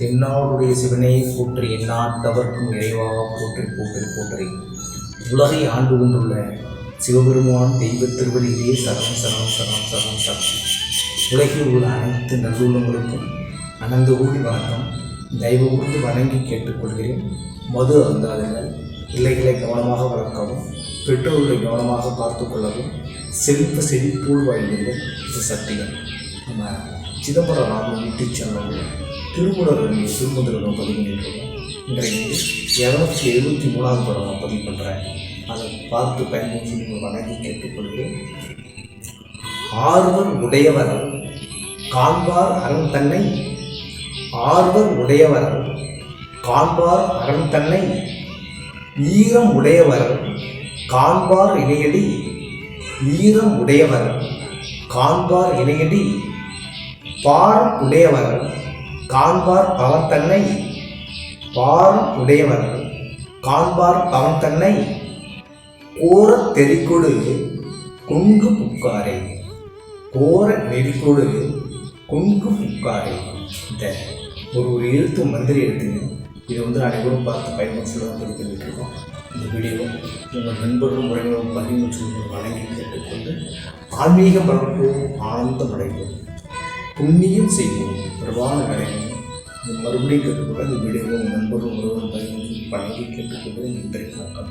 தென்னாடுடைய சிவனே போற்றி எந்நாட்டவர்க்கும் நிறைவாக போற்றி போற்றி போற்றி. உலகை ஆண்டு கொண்டுள்ள சிவபெருமான் தெய்வ திருவடியிலே சரணம் சரணம் சரணம் சரணம் சரணம். உலகில் உள்ள அனைத்து நல்லுள்ளங்களுக்கும் அனந்த ஊழி வணக்கம். தயவு கூர்ந்து வணங்கி கேட்டுக்கொள்கிறேன். மது அருந்தாதீர்கள். பிள்ளைகளை கவனமாக வளர்க்கவும் பெற்றோர்களை கவனமாக பார்த்து கொள்ளவும் செல்வ வாய்ந்த இந்த இது நம்ம சிதம்பரம் ராமன் யூடியூப் சேனலில் திருமுடர் வேண்டிய பதிவு பண்ணியிருக்கோம் இன்றைக்கு இரநூத்தி எழுபத்தி மூணாவது படம் நான் பதிவு பண்ணுறேன் அதை பார்த்து பயன்படுத்தி நீங்கள் வணங்கி கேட்டுக்கொள்கிறேன். ஆர்வம் உடையவர் காண்பார் அரண் தன்னை. ஆர்வம் உடையவர் காண்பார் அரண் தன்னை. ஈரம் உடையவர் காண்பார் இணையடி. ஈரம் உடையவர் காண்பார் இணையடி. பாரம் உடையவர் காண்பார் அவன் தன்னை பாரம் உடையவர் காண்பார் அவன் தன்னை கோர தெரிக்கொடு கொங்கு புக்காரே. கோர நெறிக்கொடு கொங்கு புக்காரே. இந்த ஒரு ஒரு எழுத்து மந்திரி எடுத்துங்க இதை வந்து அனைவரும் பார்த்து பயன்படுத்தலாம் சொல்லிட்டு இருக்கோம் இந்த வீடியோ உங்கள் நண்பர்களும் உறவினரும் பதிவு சொல்லி வழங்கி கேட்டுக்கொண்டு ஆன்மீகம் பரப்பு ஆனந்தம் அடைவோம் புண்ணியம் செய்வோம். பிரபான விளையும் மறுபடியும் கேட்டுக்கொள்ள இந்த வீடியோவை உங்கள் நண்பர்களும் உறவினரும் பதிவு சொல்லி வழங்கி கேட்டுக்கொண்டு இன்றைய வணக்கம்.